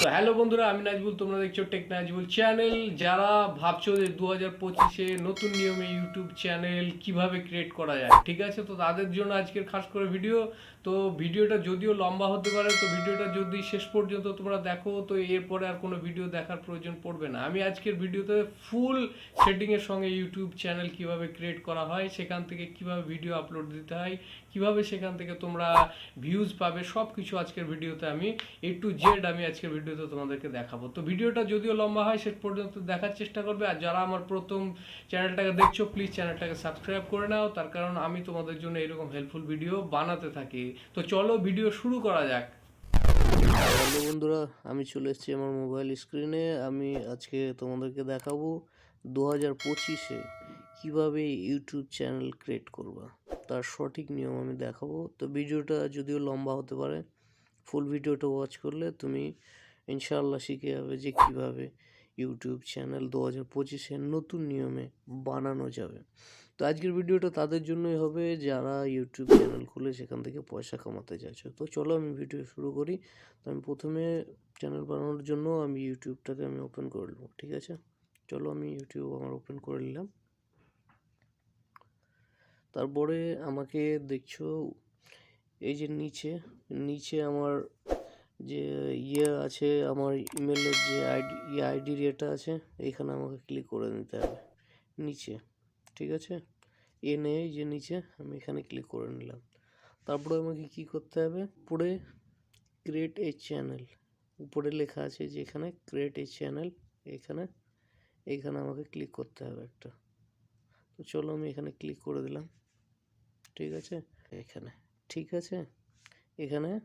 তো হ্যালো বন্ধুরা, আমি নাজবুল, তোমরা দেখছ টেক নাজবুল চ্যানেল যারা ভাবছ যে দু হাজার পঁচিশে নতুন নিয়মে ইউটিউব চ্যানেল কীভাবে ক্রিয়েট করা যায়, ঠিক আছে? তো তাদের জন্য আজকের খাস করে ভিডিও তো ভিডিওটা যদিও লম্বা হতে পারে, তো ভিডিওটা যদি শেষ পর্যন্ত তোমরা দেখো, তো এরপরে আর কোনো ভিডিও দেখার প্রয়োজন পড়বে না। আমি আজকের ভিডিওতে ফুল সেটিংয়ের সঙ্গে ইউটিউব চ্যানেল কীভাবে ক্রিয়েট করা হয়, সেখান থেকে কীভাবে ভিডিও আপলোড দিতে হয়, কীভাবে সেখান থেকে তোমরা ভিউজ পাবে সব কিছু আজকের ভিডিওতে আমি এ টু জেড আমি আজকের ভিডিওতে তোমাদেরকে দেখাবো। তো ভিডিওটা যদিও লম্বা হয়, শেষ পর্যন্ত দেখার চেষ্টা করবে, আর যারা আমার প্রথম চ্যানেলটাকে দেখছ প্লিজ চ্যানেলটাকে সাবস্ক্রাইব করে নাও। তার কারণ আমি তোমাদের জন্য এরকম হেল্পফুল ভিডিও বানাতে থাকি। তো চলো ভিডিও শুরু করা যাক। হ্যালো বন্ধুরা, আমি চলে এসেছি আমার মোবাইল স্ক্রিনে আমি আজকে তোমাদেরকে দেখাবো দু হাজার পঁচিশে কীভাবে ইউটিউব চ্যানেল ক্রিয়েট করবা। তার সঠিক নিয়ম আমি দেখাবো। তো ভিডিওটা যদিও লম্বা হতে পারে ফুল ভিডিওটা ওয়াচ করলে তুমি ইনশাআল্লাহ শিখে যাবে যে কীভাবে ইউটিউব চ্যানেল দু হাজার পঁচিশের নতুন নিয়মে বানানো যাবে। তো আজকের ভিডিওটা তাদের জন্যই হবে যারা ইউটিউব চ্যানেল খুলে সেখান থেকে পয়সা কামাতে চাইছো। তো চলো আমি ভিডিও শুরু করি। তো আমি প্রথমে চ্যানেল বানানোর জন্য আমি ইউটিউবটাকে আমি ওপেন করে নেব, ঠিক আছে? চলো আমি ইউটিউব আমার ওপেন করে নিলাম। তারপরে আমাকে দেখছ, এই যে নিচে নিচে আমার যে ইয়ে আছে, আমার ইমেলের যে আইডি ইয়ে আইডির ইয়েটা আছে এইখানে আমাকে ক্লিক করে নিতে হবে, নিচে। ঠিক আছে? এনে যে নিচে আমি এখানে ক্লিক করে নিলাম। তারপরে আমাকে কি করতে হবে? উপরে ক্রিয়েট এ চ্যানেল উপরে লেখা আছে যে এখানে ক্রিয়েট এ চ্যানেল এখানে এখানে আমাকে ক্লিক করতে হবে একটা। তো চলো আমি এখানে ক্লিক করে দিলাম। ঠিক আছে? এখানে। ঠিক আছে? এখানে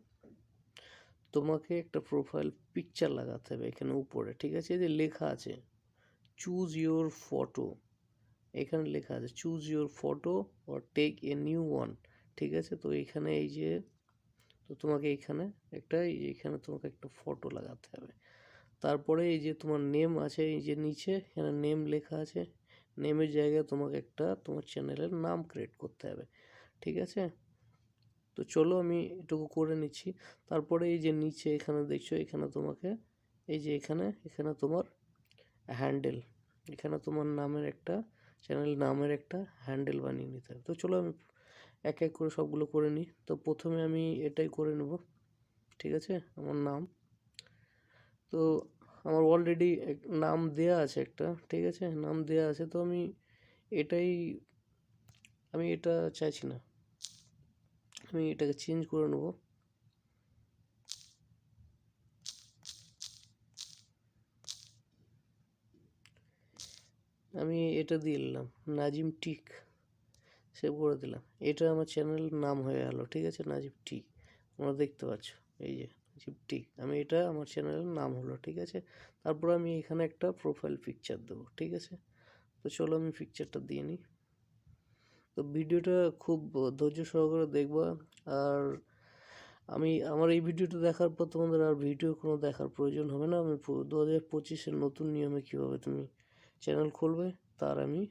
তোমাকে একটা প্রোফাইল পিকচার লাগাতে হবে এখানে উপরে। ঠিক আছে? যে লেখা আছে চুজ ইওর ফটো এখানে লেখা আছে choose your photo or take a new one ঠিক আছে? তো এখানে এই যে, তো তোমাকে এখানে একটা এখানে তোমাকে একটা ফটো লাগাতে হবে। তারপরে এই যে তোমার নেম আছে, এই যে নিচে, এখানে নেম লেখা আছে। নেমের জায়গায় তোমাকে একটা, তোমার চ্যানেলের নাম ক্রিয়েট করতে হবে। ঠিক আছে? তো চলো আমি এটুকু করে নিচ্ছি। তারপরে এই যে নিচে এখানে দেখছ, এখানে তোমাকে, এই যে এখানে এখানে তোমার হ্যান্ডেল এখানে তোমার নামের একটা চ্যানেল নামের একটা হ্যান্ডেল বানিয়ে নিতে হবে। তো চলো আমি এক এক করে সবগুলো করে নিই। তো প্রথমে আমি এটাই করে নেব। ঠিক আছে? আমার নাম। তো আমার অলরেডি নাম দেয়া আছে একটা। ঠিক আছে? নাম দেয়া আছে। তো আমি এটাই, আমি এটা চাইছি না। আমি এটাকে চেঞ্জ করে নেব। আমি এটা দিয়ে দিলাম, নাজিম টিক। সেভ করে দিলাম, এটা আমার চ্যানেলের নাম হয়ে গেল, ঠিক আছে? নাজিম টিক, তোমরা দেখতে পাচ্ছ, এই যে নাজিম টিক। আমি এটা আমার চ্যানেলের নাম হলো, ঠিক আছে? তারপর আমি এখানে একটা প্রোফাইল পিকচার দেবো, ঠিক আছে? তো চলো আমি পিকচারটা দিয়ে নিই। তো ভিডিওটা খুব ধৈর্য সহকারে দেখবা, আর আমি, আমার এই ভিডিওটা দেখার পর তোমাদের আর ভিডিও কোনো দেখার প্রয়োজন হবে না। আমি দু হাজার পঁচিশের নতুন নিয়মে কীভাবে তুমি চ্যানেল খুলবে, তার আমি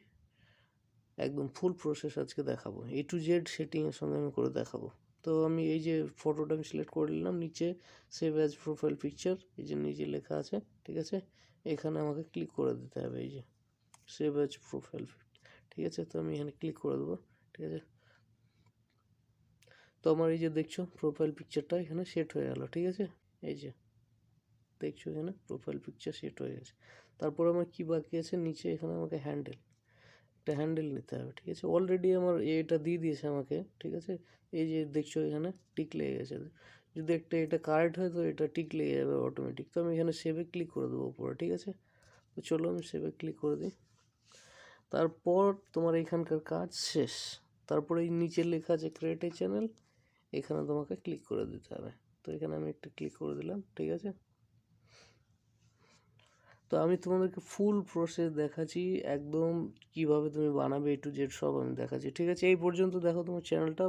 একদম ফুল প্রসেস আজকে দেখাবো। এ টু জেড সেটিংয়ের সঙ্গে আমি করে দেখাবো। তো আমি এই যে ফটোটা আমি সিলেক্ট করে নিলাম, নিচে সেভ অ্যাজ প্রোফাইল পিকচার এই যে নিচে লেখা আছে, ঠিক আছে? এখানে আমাকে ক্লিক করে দিতে হবে এই যে সেভ অ্যাজ প্রোফাইল ঠিক আছে? তো আমি এখানে ক্লিক করে দেবো, ঠিক আছে? তো আমার এই যে দেখছ প্রোফাইল পিকচারটা এখানে সেট হয়ে গেল, ঠিক আছে? এই যে, দেখছ এখানে প্রোফাইল পিকচার সেট হয়ে গেছে। তারপর আমার কি বাকি আছে? নিচে এখানে আমাকে হ্যান্ডেল একটা হ্যান্ডেল নিতে হবে, ঠিক আছে? অলরেডি আমার এটা দিয়ে দিয়েছে আমাকে, ঠিক আছে? এই যে দেখছ এখানে টিক লেগে গেছে। যদি একটা এটা কারেক্ট হয়, তো এটা টিক লেগে যাবে অটোমেটিক তো আমি এখানে সেভে ক্লিক করে দেবো উপরে, ঠিক আছে? তো চলো আমি সেভে ক্লিক করে দিই। তারপর তোমার এখানকার কাজ শেষ। তারপরে এই নিচে লেখা আছে ক্রিয়েট চ্যানেল এখানে তোমাকে ক্লিক করে দিতে হবে। তো এখানে আমি একটা ক্লিক করে দিলাম, ঠিক আছে? তো আমি তোমাদেরকে ফুল প্রসেস দেখাচ্ছি একদম কীভাবে তুমি বানাবে এ টু জেড সব আমি দেখাচ্ছি, ঠিক আছে? এই পর্যন্ত দেখো তোমার চ্যানেলটা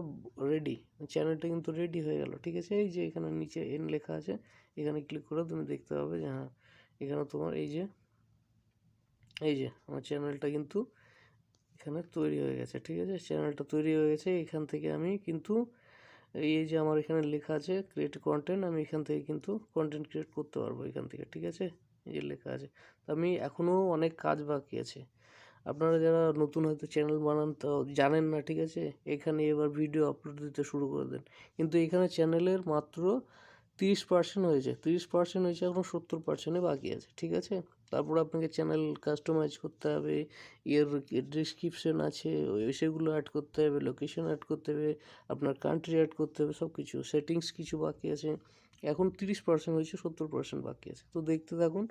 রেডি চ্যানেলটা কিন্তু রেডি হয়ে গেল, ঠিক আছে? এই যে এখানে নিচে এন লেখা আছে, এখানে ক্লিক করে তুমি দেখতে পাবে যে হ্যাঁ এখানে তোমার এই যে এই যে আমার চ্যানেলটা কিন্তু এখানে তৈরি হয়ে গেছে, ঠিক আছে? চ্যানেলটা তৈরি হয়ে গেছে, এখান থেকে আমি কিন্তু এই যে আমার এখানে লেখা আছে ক্রিয়েট কন্টেন্ট আমি এখান থেকে কিন্তু কন্টেন্ট ক্রিয়েট করতে পারব এখান থেকে, ঠিক আছে? এই যে লেখা আছে। তো আমি এখনও অনেক কাজ বাকি আছে। আপনারা যারা নতুন হয়তো চ্যানেল বানান তো জানেন না, ঠিক আছে? এখানে এবার ভিডিও আপলোড দিতে শুরু করে দেন। কিন্তু এখানে চ্যানেলের মাত্র তিরিশ পার্সেন্ট হয়েছে। তিরিশ পার্সেন্ট হয়েছে এখন সত্তর পার্সেন্টে বাকি আছে, ঠিক আছে? তারপর আপনাকে চ্যানেল কাস্টমাইজ করতে হবে এর ডিসক্রিপশন আছে, ওই সেগুলো অ্যাড করতে হবে লোকেশন অ্যাড করতে হবে, আপনার কান্ট্রি অ্যাড করতে হবে সব কিছু সেটিংস কিছু বাকি আছে। এখন তিরিশ পার্সেন্ট হয়েছে, সত্তর পার্সেন্ট বাকি আছে। তো দেখতে থাকুন,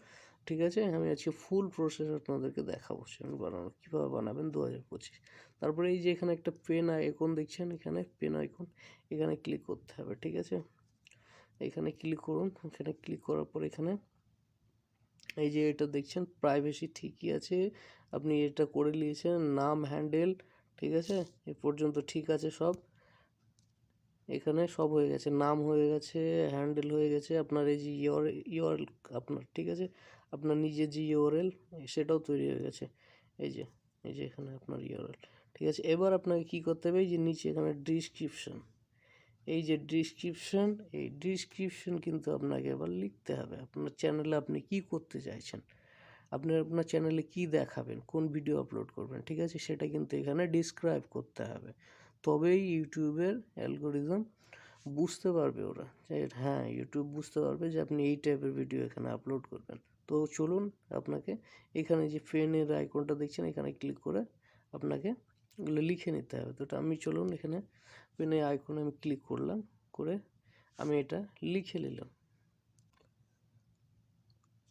ঠিক আছে? আমি আজকে ফুল প্রসেস আপনাদেরকে দেখাবো চ্যানেল বানানো, কীভাবে বানাবেন দু হাজার পঁচিশ। তারপরে এই যে এখানে একটা পেন আইকন দেখছেন, এখানে পেন আইকন এখানে ক্লিক করতে হবে, ঠিক আছে? এখানে ক্লিক করুন, এখানে ক্লিক করার পর এখানে এই যে এটা দেখছেন প্রাইভেসি ঠিকই আছে। আপনি এটা করে নিয়েছেন, নাম হ্যান্ডেল ঠিক আছে? এ পর্যন্ত ঠিক আছে সব। এখানে সব হয়ে গেছে, নাম হয়ে গেছে হ্যান্ডেল হয়ে গেছে, আপনার এই যে ইয়র ইয়র আপনার, ঠিক আছে? আপনার নিজের যে ইউআরএল সেটাও তৈরি হয়ে গেছে। এই যে এই যে এখানে আপনার ইউআরএল ঠিক আছে? এবার আপনাকে কী করতে হবে? এই যে নিচে এখানে ডিসক্রিপশন এই যে ডিসক্রিপশন এই ডিসক্রিপশন কিন্তু আপনাকে এবার লিখতে হবে। আপনার চ্যানেলে আপনি কি করতে চাইছেন? আপনি আপনার চ্যানেলে কি দেখাবেন? কোন ভিডিও আপলোড করবেন? ঠিক আছে? সেটা কিন্তু এখানে ডিসক্রাইব করতে হবে। তবেই ইউটিউবের অ্যালগোরিজম বুঝতে পারবে ওরা হ্যাঁ ইউটিউব বুঝতে পারবে যে আপনি এই টাইপের ভিডিও এখানে আপলোড করবেন। তো চলুন আপনাকে এখানে যে পেনের আইকনটা দেখছেন, এখানে ক্লিক করে আপনাকে এগুলো লিখে নিতে হবে। তো আমি চলুন এখানে পেনের আইকনে আমি ক্লিক করলাম, করে আমি এটা লিখে নিলাম।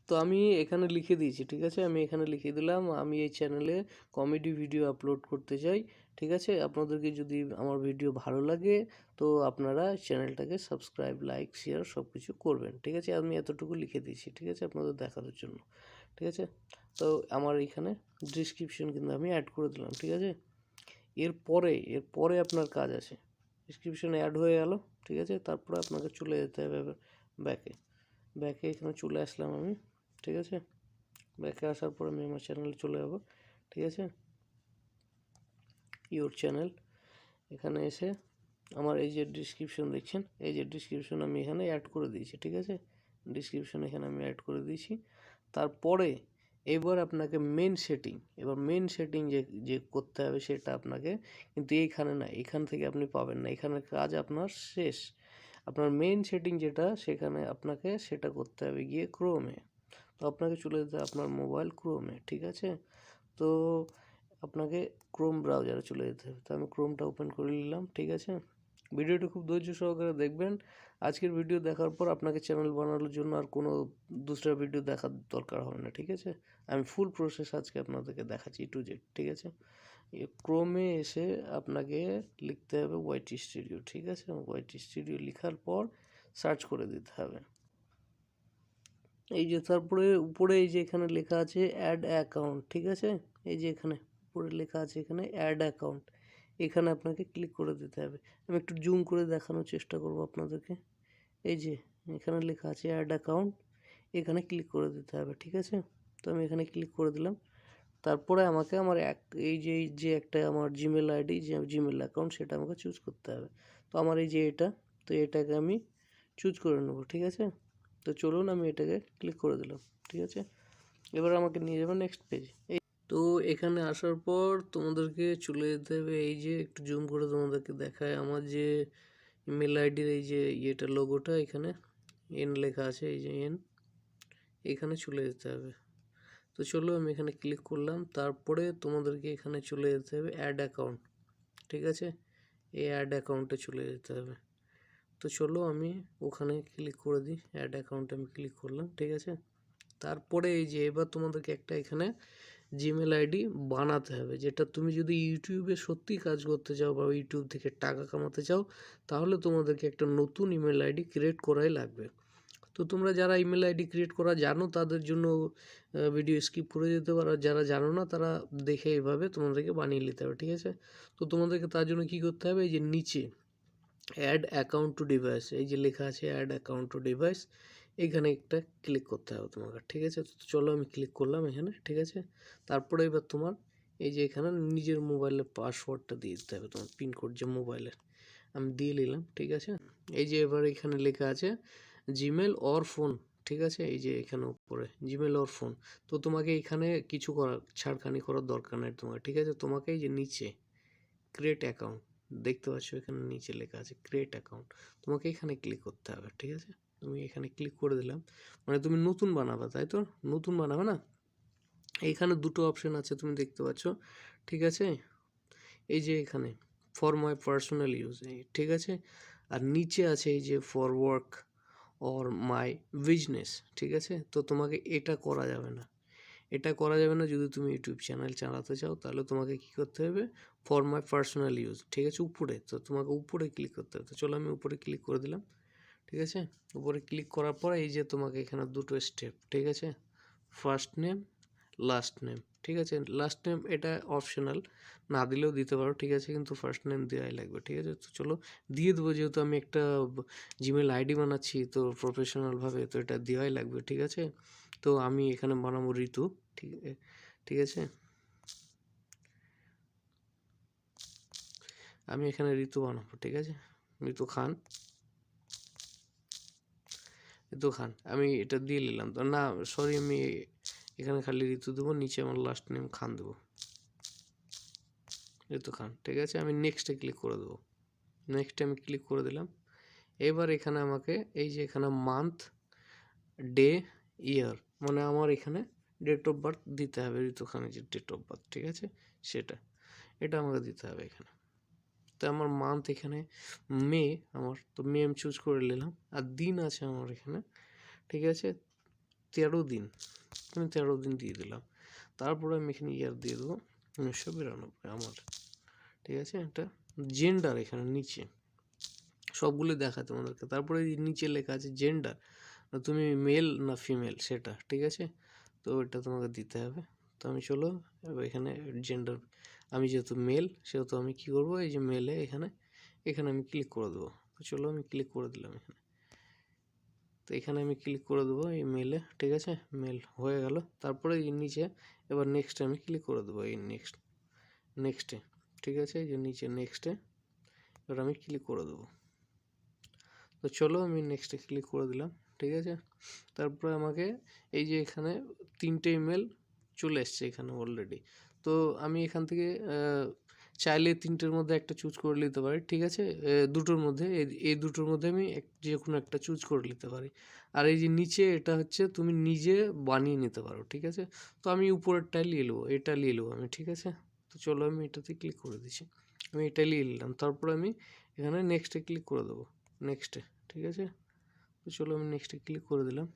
তো আমি এখানে লিখে দিয়েছি, ঠিক আছে? আমি এখানে লিখে দিলাম, আমি এই চ্যানেলে কমেডি ভিডিও আপলোড করতে চাই, ঠিক আছে? আপনাদেরকে যদি আমার ভিডিও ভালো লাগে, তো আপনারা চ্যানেলটাকে সাবস্ক্রাইব লাইক শেয়ার সব কিছু করবেন, ঠিক আছে? আমি এতটুকু লিখে দিয়েছি, ঠিক আছে? আপনাদের দেখানোর জন্য, ঠিক আছে? তো আমার এখানে ডিসক্রিপশন কিন্তু আমি অ্যাড করে দিলাম, ঠিক আছে? এরপরে এরপরে আপনার কাজ আছে। ডিসক্রিপশন অ্যাড হয়ে গেল, ঠিক আছে? তারপরে আপনাকে চলে যেতে হবে ব্যাকে ব্যাকে এখানে চলে আসলাম আমি, ঠিক আছে? ব্যাকে আসার পর আমি আমার চ্যানেলে চলে যাব, ঠিক আছে? ইউর চ্যানেল এখানে এসে আমার এই যে ডিসক্রিপশন দেখছেন, এই যে ডিসক্রিপশন আমি এখানে অ্যাড করে দিয়েছি, ঠিক আছে? ডিসক্রিপশন এখানে আমি অ্যাড করে দিয়েছি। তারপরে এবার আপনাকে মেন সেটিং এবার মেন সেটিং যে যে করতে হবে সেটা আপনাকে কিন্তু এইখানে না, এখান থেকে আপনি পাবেন না, এখানে কাজ আপনার শেষ। আপনার মেন সেটিং যেটা, সেখানে আপনাকে সেটা করতে হবে গিয়ে ক্রোমে তো আপনাকে চলে যেতে আপনার মোবাইল ক্রোমে ঠিক আছে? তো আপনাকে ক্রোম ব্রাউজারে চলে যেতে হবে। তো আমি ক্রোমটা ওপেন করে নিলাম, ঠিক আছে? ভিডিওটা খুব ধৈর্য সহকারে দেখবেন। আজকের ভিডিও দেখার পর আপনাকে চ্যানেল বানানোর জন্য আর কোনো দুসরা ভিডিও দেখার দরকার হবে না, ঠিক আছে? আমি ফুল প্রসেস আজকে আপনাদেরকে দেখাচ্ছি টু জেড ঠিক আছে? ক্রোমে এসে আপনাকে লিখতে হবে ওয়াইটি স্টুডিও ঠিক আছে? ওয়াইটি স্টুডিও লেখার পর সার্চ করে দিতে হবে। এই যে তারপরে উপরে এই যে এখানে লেখা আছে অ্যাড অ্যাকাউন্ট ঠিক আছে? এই যে এখানে, উপরে লেখা আছে এখানে অ্যাড অ্যাকাউন্ট এখানে আপনাকে ক্লিক করে দিতে হবে। আমি একটু জুম করে দেখানোর চেষ্টা করব আপনাদেরকে। এই যে, এখানে লেখা আছে অ্যাড অ্যাকাউন্ট এখানে ক্লিক করে দিতে হবে, ঠিক আছে? তো আমি এখানে ক্লিক করে দিলাম। তারপরে আমাকে আমার এক, এই যে এই যে একটা আমার জিমেল আইডি যে জিমেল অ্যাকাউন্ট সেটা আমাকে চুজ করতে হবে। তো আমার এই যে এটা, তো এটাকে আমি চুজ করে নেব, ঠিক আছে? তো চলুন আমি এটাকে ক্লিক করে দিলাম, ঠিক আছে? এবার আমাকে নিয়ে যাবে নেক্সট পেজ তো এখানে আসার পর তোমাদেরকে চলে যেতে হবে, এই যে একটু জুম করে তোমাদেরকে দেখায় আমার যে ইমেল আইডির এই যে ইয়েটা লোগোটা এখানে এন লেখা আছে, এই যে এন এখানে চলে যেতে হবে। তো চলো আমি এখানে ক্লিক করলাম, তারপরে তোমাদেরকে এখানে চলে যেতে হবে অ্যাড অ্যাকাউন্ট ঠিক আছে? এই অ্যাড অ্যাকাউন্টে চলে যেতে হবে। তো চলো আমি ওখানে ক্লিক করে দিই অ্যাড অ্যাকাউন্টে আমি ক্লিক করলাম, ঠিক আছে? তারপরে এই যে, এবার তোমাদেরকে একটা এখানে জিমেল আইডি বানাতে হবে। যেটা তুমি যদি ইউটিউবে সত্যি কাজ করতে চাও বা ইউটিউব থেকে টাকা কামাতে চাও, তাহলে তোমাদেরকে একটা নতুন ইমেল আইডি ক্রিয়েট করাই লাগবে। তো তোমরা যারা ইমেল আইডি ক্রিয়েট করা জানো, তাদের জন্য ভিডিও স্কিপ করে যেতে পারো। যারা জানো না, তারা দেখে এইভাবে তোমাদেরকে বানিয়ে নিতে হবে, ঠিক আছে? তো তোমাদেরকে তার জন্য কী করতে হবে? এই যে নিচে অ্যাড অ্যাকাউন্ট টু ডিভাইস এই যে লেখা আছে অ্যাড অ্যাকাউন্ট টু ডিভাইস এখানে একটা ক্লিক করতে হবে তোমাকে, ঠিক আছে? তো চলো আমি ক্লিক করলাম এখানে, ঠিক আছে? তারপরে এবার তোমার এই যে এখানে নিজের মোবাইলের পাসওয়ার্ডটা দিয়ে দিতে হবে তোমার পিনকোড যে মোবাইলের আমি দিয়ে নিলাম, ঠিক আছে? এই যে এবার এখানে লেখা আছে জিমেল অর ফোন ঠিক আছে? এই যে এখানে উপরে জিমেল অর ফোন তো তোমাকে এখানে কিছু করার, ছাড়খানি করার দরকার নেই তোমাকে ঠিক আছে? তোমাকে এই যে নিচে ক্রিয়েট অ্যাকাউন্ট দেখতে পাচ্ছ এখানে নিচে লেখা আছে ক্রিয়েট অ্যাকাউন্ট তোমাকে এখানে ক্লিক করতে হবে, ঠিক আছে? তুমি এখানে ক্লিক করে দিলাম। মানে তুমি নতুন বানাবা, তাই তো? নতুন বানাবে না? এইখানে দুটো অপশন আছে, তুমি দেখতে পাচ্ছ। ঠিক আছে? এই যে এখানে ফর মাই পার্সোনাল ইউজ ঠিক আছে? আর নিচে আছে এই যে for work or my business ঠিক আছে? তো তোমাকে এটা করা যাবে না। এটা করা যাবে না যদি তুমি ইউটিউব চ্যানেল চালাতে চাও, তাহলে তোমাকে কি করতে হবে? ফর মাই পার্সোনাল ইউজ ঠিক আছে? উপরে, তো তোমাকে উপরে ক্লিক করতে হবে। তো চলো আমি উপরে ক্লিক করে দিলাম। ঠিক আছে? উপরে ক্লিক করার পর এই যে তোমাকে এখানে দুটো স্টেপ ঠিক আছে? ফার্স্ট নেম লাস্ট নেম ঠিক আছে? লাস্ট নেম এটা অপশনাল না দিলেও দিতে পারো, ঠিক আছে? কিন্তু ফার্স্ট নেম দেওয়াই লাগবে, ঠিক আছে? তো চলো দিয়ে দেবো, যেহেতু আমি একটা জিমেল আইডি বানাচ্ছি, তো প্রফেশনালভাবে তো এটা দেওয়াই লাগবে, ঠিক আছে? তো আমি এখানে বানাবো ঋতু, ঠিক ঠিক আছে? আমি এখানে ঋতু বানাবো, ঠিক আছে? ঋতু খান। খান আমি এটা দিয়ে নিলাম। তো না সরি আমি এখানে খালি ঋতু দেবো, নিচে আমার লাস্ট নেম খান দেবো। ঋতু খান ঠিক আছে? আমি নেক্সটে ক্লিক করে দেবো। নেক্সটে আমি ক্লিক করে দিলাম। এবার এখানে আমাকে, এই যে এখানে মান্থ ডে ইয়ার মানে আমার এখানে ডেট অফ বার্থ দিতে হবে ঋতু খানের যে ডেট অফ বার্থ ঠিক আছে? সেটা, এটা আমাকে দিতে হবে এখানে। তো আমার মান্থ এখানে মে আমার তো মে আমি চুজ করে নিলাম। আর দিন আছে আমার এখানে, ঠিক আছে? তেরো দিন, আমি তেরো দিন দিয়ে দিলাম। তারপরে আমি এখানে ইয়ার দিয়ে দেবো উনিশশো বিরানব্বই, আমার, ঠিক আছে? একটা জেন্ডার এখানে নিচে সবগুলো দেখা তোমাদেরকে। তারপরে নিচে লেখা আছে জেন্ডার তুমি মেল না ফিমেল সেটা, ঠিক আছে? তো এটা তোমাকে দিতে হবে। তো আমি চলো, এবার এখানে জেন্ডার আমি যেহেতু মেল সেহেতু আমি কি করব? এই যে মেলে এখানে এখানে আমি ক্লিক করে দেবো। তো চলো আমি ক্লিক করে দিলাম এখানে। তো এখানে আমি ক্লিক করে দেবো এই মেলে ঠিক আছে? মেল হয়ে গেল। তারপরে এই নিচে, এবার নেক্সটে আমি ক্লিক করে দেবো এই নেক্সট নেক্সটে ঠিক আছে? এই যে নিচে নেক্সটে এবার আমি ক্লিক করে দেবো। তো চলো আমি নেক্সটে ক্লিক করে দিলাম, ঠিক আছে? তারপরে আমাকে এই যে এখানে তিনটে ইমেল চলে এসছে এখানে অলরেডি তো আমি এখান থেকে চাইলে তিনটের মধ্যে একটা চুজ করে নিতে পারি, ঠিক আছে? দুটোর মধ্যে এই- দুটোর মধ্যে আমি যে কোনো একটা চুজ করে নিতে পারি। আর এই যে নিচে, এটা হচ্ছে তুমি নিজে বানিয়ে নিতে পারো, ঠিক আছে? তো আমি উপরেরটাই নিয়ে নেব, এটা নিয়ে নেব আমি, ঠিক আছে? তো চলো আমি এটাতে ক্লিক করে দিচ্ছি। আমি এটা নিয়ে নিলাম, তারপর আমি এখানে নেক্সটে ক্লিক করে দেবো নেক্সটে ঠিক আছে? তো চলো আমি নেক্সটে ক্লিক করে দিলাম।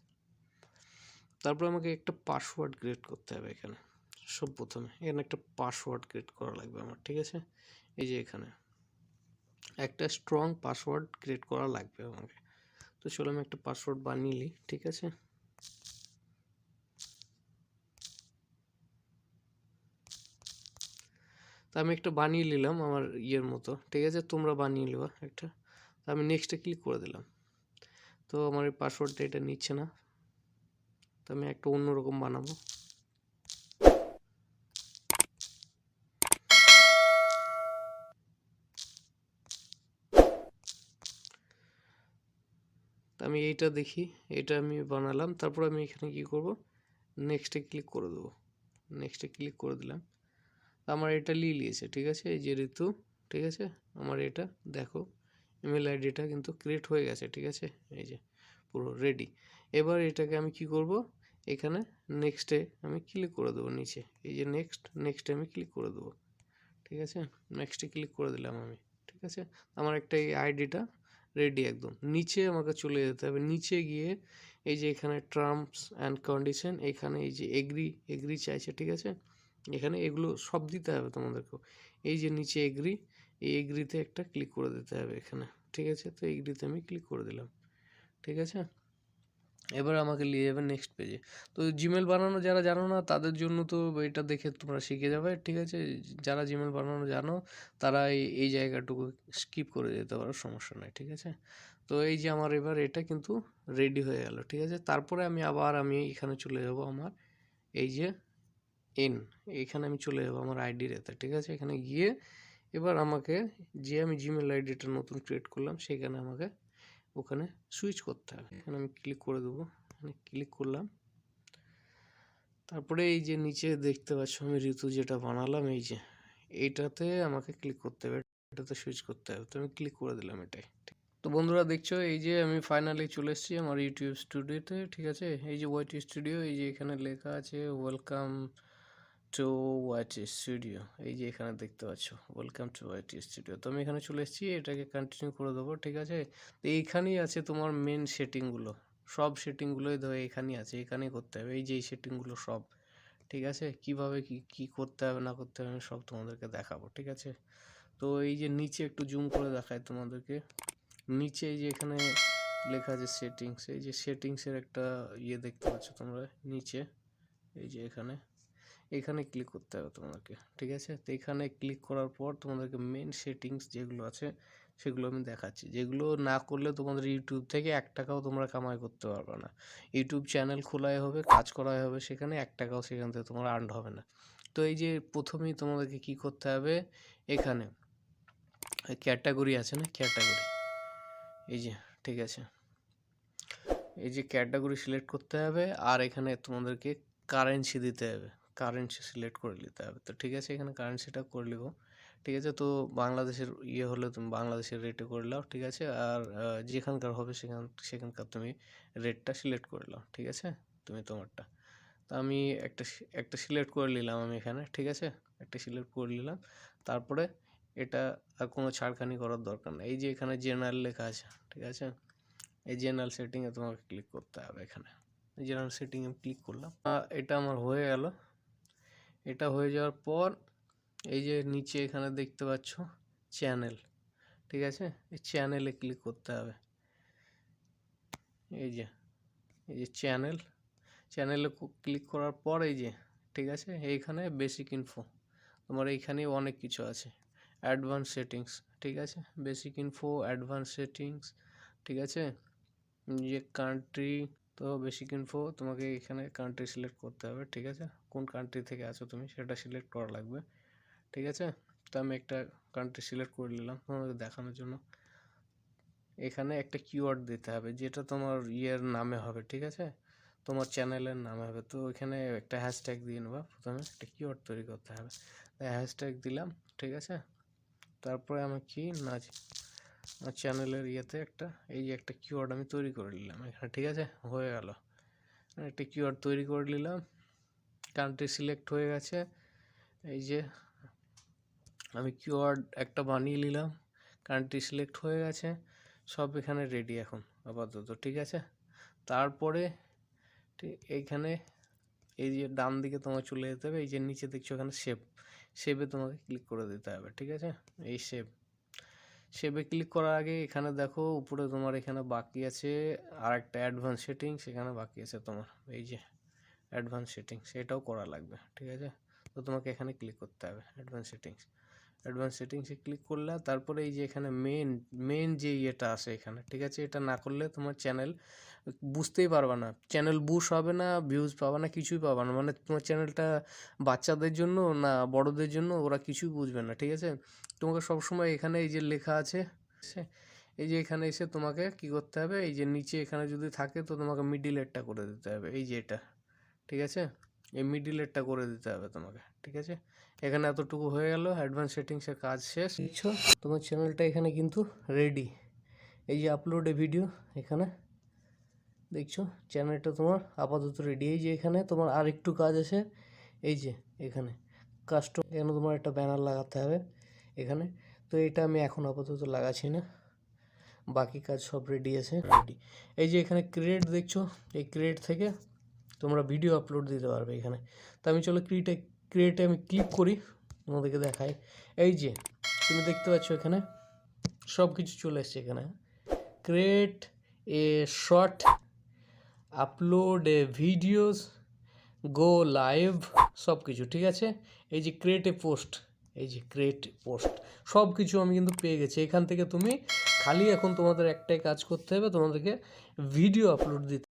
তারপর আমাকে একটা পাসওয়ার্ড ক্রিয়েট করতে হবে এখানে। সব প্রথমে। এখানে একটা পাসওয়ার্ড ক্রিয়েট করা লাগবে আমার, ঠিক আছে? এই যে এখানে। একটা স্ট্রং পাসওয়ার্ড ক্রিয়েট করা লাগবে আমাকে। তো চলো আমি একটা পাসওয়ার্ড বানিয়ে নিই, ঠিক আছে? তা আমি একটা বানিয়ে নিলাম আমার ইয়ের মতো, ঠিক আছে? তোমরা বানিয়ে নেবা একটা। তা আমি নেক্সটে ক্লিক করে দিলাম। তো আমার এই পাসওয়ার্ডটা এটা নিচ্ছে না। তো আমি একটা অন্যরকম বানাবো। আমি এইটা দেখি এটা আমি বানালাম, তারপর আমি এখানে কি করব? নেক্সটে ক্লিক করে দেবো। নেক্সটে ক্লিক করে দিলাম। আমার এটা নিয়েছে, ঠিক আছে? এই যে ঋতু, ঠিক আছে? আমার এটা, দেখো ইমেল আইডিটা কিন্তু ক্রিয়েট হয়ে গেছে, ঠিক আছে? এই যে, পুরো রেডি এবার এটাকে আমি কি করব? এখানে নেক্সটে আমি ক্লিক করে দেবো, নিচে। এই যে নেক্সট নেক্সটে আমি ক্লিক করে দেবো, ঠিক আছে? নেক্সটে ক্লিক করে দিলাম আমি, ঠিক আছে? আমার একটা এই আইডিটা রেডি একদম। নিচে আমাকে চলে যেতে হবে। নিচে গিয়ে এই যে এখানে টার্মস অ্যান্ড কন্ডিশন এখানে এই যে এগ্রি এগ্রি চাইছে, ঠিক আছে? এখানে এগুলো সব দিতে হবে তোমাদেরকেও। এই যে নিচে এগ্রি এই এগ্রিতে একটা ক্লিক করে দিতে হবে এখানে। ঠিক আছে? তো এগ্রিতে আমি ক্লিক করে দিলাম। ঠিক আছে? এবার আমাকে নিয়ে যাবে নেক্সট পেজে তো জিমেল বানানো যারা জানো না, তাদের জন্য তো এটা দেখে তোমরা শিখে যাবে, ঠিক আছে? যারা জিমেল বানানো জানো, তারা এই জায়গাটুকু স্কিপ করে যেতে পারো, সমস্যা নাই, ঠিক আছে? তো এই যে আমার এবার এটা কিন্তু রেডি হয়ে গেল, ঠিক আছে? তারপরে আমি আবার আমি এখানে চলে যাব আমার, এই যে এন এখানে আমি চলে যাব আমার আইডির এতে, ঠিক আছে? এখানে গিয়ে এবার আমাকে যে আমি জিমেল আইডিটা নতুন ক্রিয়েট করলাম, সেখানে আমাকে ওখানে সুইচ করতে হবে। এখানে আমি ক্লিক করে দেবো। ক্লিক করলাম। তারপরে এই যে নিচে দেখতে পাচ্ছ আমি ঋতু যেটা বানালাম, এই যে এইটাতে আমাকে ক্লিক করতে হবে। এটাতে সুইচ করতে হবে। তো আমি ক্লিক করে দিলাম এটাই। তো বন্ধুরা দেখছ, এই যে আমি ফাইনালি চলে এসেছি আমার ইউটিউব স্টুডিওতে ঠিক আছে? এই যে ওয়াইটি স্টুডিও এই যে এখানে লেখা আছে ওয়েলকাম টু ওয়াইটি স্টুডিও এই যে এখানে দেখতে পাচ্ছ ওয়েলকাম টু ওয়াইটি স্টুডিও তো আমি এখানে চলে এসেছি, এটাকে কন্টিনিউ করে দেবো, ঠিক আছে? তো এইখানেই আছে তোমার মেন সেটিংগুলো সব সেটিংগুলোই ধরো এখানেই আছে, এখানেই করতে হবে, এই যে এই সেটিংগুলো সব, ঠিক আছে? কীভাবে কি কি করতে হবে, না করতে হবে, আমি সব তোমাদেরকে দেখাবো, ঠিক আছে? তো এই যে নিচে একটু জুম করে দেখায় তোমাদেরকে। নিচে এই যে এখানে লেখা আছে সেটিংস এই যে সেটিংসের একটা ইয়ে দেখতে পাচ্ছ তোমরা, নিচে, এই যে এখানে। এখানে ক্লিক করতে হবে তোমাদেরকে, ঠিক আছে? তো এখানে ক্লিক করার পর তোমাদেরকে মেন সেটিংস যেগুলো আছে, সেগুলো আমি দেখাচ্ছি। যেগুলো না করলে তোমাদের ইউটিউব থেকে এক টাকাও তোমরা কামাই করতে পারবে না। ইউটিউব চ্যানেল খোলাই হবে, কাজ করাই হবে, সেখানে এক টাকাও সেখান থেকে তোমার আর্ন হবে না। তো এই যে প্রথমেই তোমাদেরকে কি করতে হবে? এখানে ক্যাটাগরি আছে না? ক্যাটাগরি এই যে, ঠিক আছে? এই যে ক্যাটাগরি সিলেক্ট করতে হবে, আর এখানে তোমাদেরকে কারেন্সি দিতে হবে। কারেন্সি সিলেক্ট করে নিতে হবে। তো ঠিক আছে, এখানে কারেন্সিটা করে নিবো। ঠিক আছে, তো বাংলাদেশের ইয়ে হলে তুমি বাংলাদেশের রেটে করে নাও, ঠিক আছে? আর যেখানকার হবে সেখান, সেখানকার তুমি রেটটা সিলেক্ট করে নাও, ঠিক আছে? তুমি তোমারটা। তো আমি একটা একটা সিলেক্ট করে নিলাম আমি এখানে, ঠিক আছে? একটা সিলেক্ট করে নিলাম। তারপরে এটা আর কোনো ছাড়খানি করার দরকার নেই। এই যে এখানে জেনারেল লেখা আছে, ঠিক আছে? এই জেনারেল সেটিংয়ে তোমাকে ক্লিক করতে হবে এখানে। জেনারেল সেটিংয়ে ক্লিক করলাম। এটা আমার হয়ে গেল। এটা হয়ে যাওয়ার পর এই যে নিচে এখানে দেখতে পাচ্ছ চ্যানেল, ঠিক আছে? এই চ্যানেলে ক্লিক করতে হবে। এই যে এই যে চ্যানেল, চ্যানেলে ক্লিক করার পর এই যে, ঠিক আছে? এইখানে বেসিক ইনফো তোমার এইখানে অনেক কিছু আছে। অ্যাডভান্স সেটিংস ঠিক আছে? বেসিক ইনফো অ্যাডভান্স সেটিংস ঠিক আছে? যে কান্ট্রি তো বেসিক ইনফো তোমাকে এখানে কান্ট্রি সিলেক্ট করতে হবে, ঠিক আছে? কোন কান্ট্রি থেকে আছো তুমি সেটা সিলেক্ট করা লাগবে, ঠিক আছে? তো আমি একটা কান্ট্রি সিলেক্ট করে নিলাম তোমাকে দেখানোর জন্য। এখানে একটা কিওয়ার্ড দিতে হবে, যেটা তোমার ইয়ের নামে হবে, ঠিক আছে? তোমার চ্যানেলের নামে হবে, তো এখানে একটা হ্যাশট্যাগ দিয়ে নেবা, প্রথমে একটা কিওয়ার্ড তৈরি করতে হবে। হ্যাশট্যাগ দিলাম, ঠিক আছে? তারপরে আমি কি? না চ্যানেলের ইয়েতে একটা, এই যে একটা কিওয়ার্ড আমি তৈরি করে নিলাম। এখানে ঠিক আছে? হয়ে গেল। একটা কিওয়ার্ড তৈরি করে নিলাম। কান্ট্রি সিলেক্ট হয়ে গেছে। এই যে আমি কিওয়ার্ড একটা বানিয়ে নিলাম। কান্ট্রি সিলেক্ট হয়ে গেছে। সব এখানে রেডি এখন, আপাতত, ঠিক আছে? তারপরে ঠিক এইখানে এই যে ডান দিকে তোমার চলে যেতে হবে। এই যে নিচে দেখছ এখানে সেভ সেভে তোমাকে ক্লিক করে দিতে হবে, ঠিক আছে? এই সেভ সেভে ক্লিক করার আগে এখানে দেখো, উপরে তোমার এখানে বাকি আছে আর একটা অ্যাডভান্স সেটিং সেখানে বাকি আছে তোমার এই যে অ্যাডভান্স সেটিং সেটাও করা লাগবে, ঠিক আছে? তো তোমাকে এখানে ক্লিক করতে হবে অ্যাডভান্স সেটিংস অ্যাডভান্স সেটিংসে ক্লিক করলে তারপরে এই যে এখানে মেন মেন যে ইয়েটা আছে এখানে, ঠিক আছে? এটা না করলে তোমার চ্যানেল বুঝতেই পারবে না। চ্যানেল বুশ হবে না ভিউজ পাবে না, কিছুই পাবে না। মানে তোমার চ্যানেলটা বাচ্চাদের জন্য না বড়দের জন্য ওরা কিছুই বুঝবে না, ঠিক আছে? তোমাকে সবসময় এখানে এই যে লেখা আছে এই যে এখানে এসে তোমাকে কি করতে হবে? এই যে নিচে এখানে যদি থাকে তো তোমাকে মিডিলেরটা করে দিতে হবে। এই যে এটা, ঠিক আছে? এই মিডিলেরটা করে দিতে হবে তোমাকে, ঠিক আছে? এখানে এতটুকু হয়ে গেল অ্যাডভান্স সেটিংসের কাজ শেষ। দেখছ তোমার চ্যানেলটা এখানে কিন্তু রেডি এই যে আপলোডে ভিডিও এখানে দেখছ? চ্যানেলটা তোমার আপাতত রেডি এই যে এখানে তোমার আর একটু কাজ আছে, এই যে এখানে কাস্টম এখানে তোমার একটা ব্যানার লাগাতে হবে এখানে। তো এটা আমি এখন আপাতত লাগাচ্ছি না। বাকি কাজ সব রেডি আছে রেডি এই যে এখানে ক্রিয়েট দেখছ? এই ক্রিয়েট থেকে তোমরা ভিডিও আপলোড দিতে পারবে এখানে। তো আমি চলো ক্রিয়েটে ক্রিয়েটে আমি ক্লিক করি, তোমাদেরকে দেখাই। এই যে, তুমি দেখতে পাচ্ছ এখানে সব কিছু চলে এসছে এখানে। Create a short upload a videos go live সব কিছু ঠিক আছে? এই যে ক্রিয়েট এ পোস্ট এই যে ক্রিয়েট পোস্ট সব কিছু আমি কিন্তু পেয়ে গেছি। এখান থেকে তুমি খালি এখন তোমাদের একটাই কাজ করতে হবে, তোমাদেরকে ভিডিও আপলোড দিতে